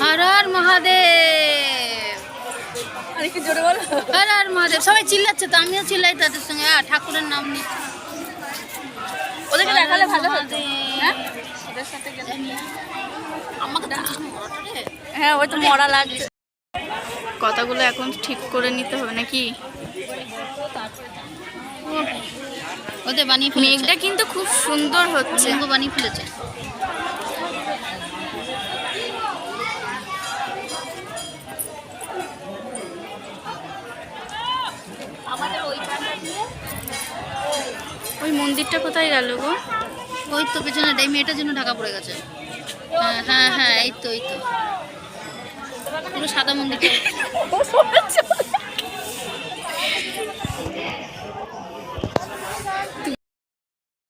হর হর মহাদেব। আরেকটু জোরে বলো। হর হর মহাদেব। সবাই চিল্লাচ্ছে তো আমিও চিল্লাই তাদের সঙ্গে। আহ, ঠাকুরের নাম নিয়ে। ওদেরকে দেখালে ভালো হতো। হ্যাঁ? ওদের সাথে গেলে। আমাকে। হ্যাঁ ওই তো মরা লাগছে। কথাগুলো এখন ঠিক করে নিতে হবে নাকি? ওদের বানিয়ে ফেলেছে। মেঘটা কিন্তু খুব সুন্দর হচ্ছে। বানিয়ে ফেলেছে। ওই মন্দিরটা কোথায় গেল গো? ওই তো পেছনে এই মেয়েটার জন্য ঢাকা পড়ে গেছে। হ্যাঁ হ্যাঁ হ্যাঁ এই তো এই তো। পুরো সাদা মন্দির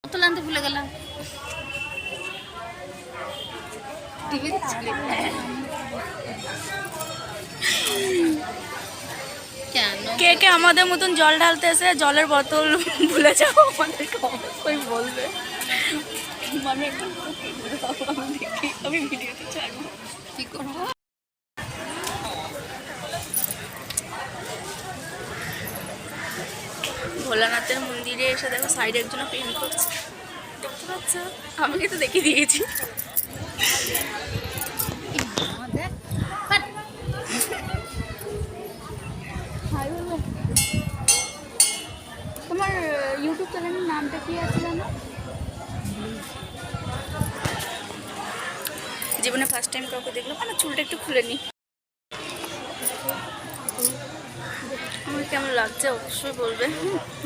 বোতল আনতে ভুলে গেলাম। কে কে আমাদের মতন জল ঢালতে এসে জলের বোতল ভুলে যাও আমাদেরকে অবশ্যই বলবে। মানে আমি ভিডিওতে ছাড়বো। কি করব? ভোলানাথের মন্দিরে এসে দেখো সাইডে একজন প্রেম করছে। দেখতে পাচ্ছ? আমাকে তো দেখিয়ে দিয়েছি। তোমার ইউটিউব চ্যানেলের নামটা কি আছে জানো? জীবনে ফার্স্ট টাইম কাউকে দেখলাম। মানে চুলটা একটু খুলে নি। আমার কেমন লাগছে অবশ্যই বলবে।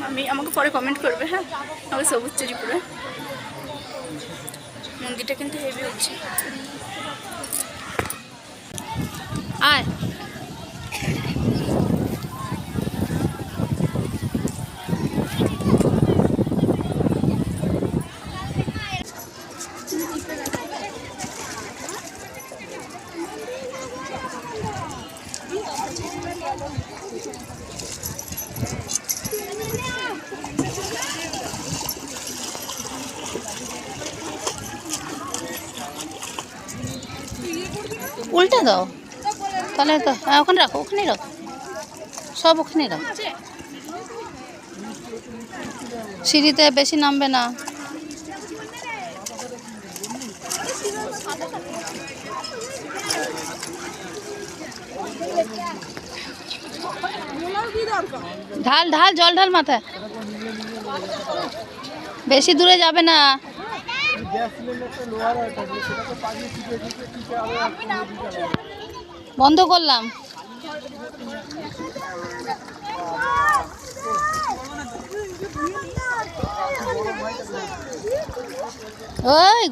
আমি আমাকে পরে কমেন্ট করবে হ্যাঁ? আমাকে সবুজ চুরিপুরে মন্দিরটা কিন্তু হেভি হচ্ছে। আয়। উল্টে দাও। তাহলে তো হ্যাঁ ওখানে রাখো, ওখানেই রাখো। সব ওখানেই রাখো। সিঁড়িতে বেশি নামবে না। ঢাল ঢাল, জল ঢাল মাথায়। বেশি দূরে যাবে না। বন্ধ করলাম। ওই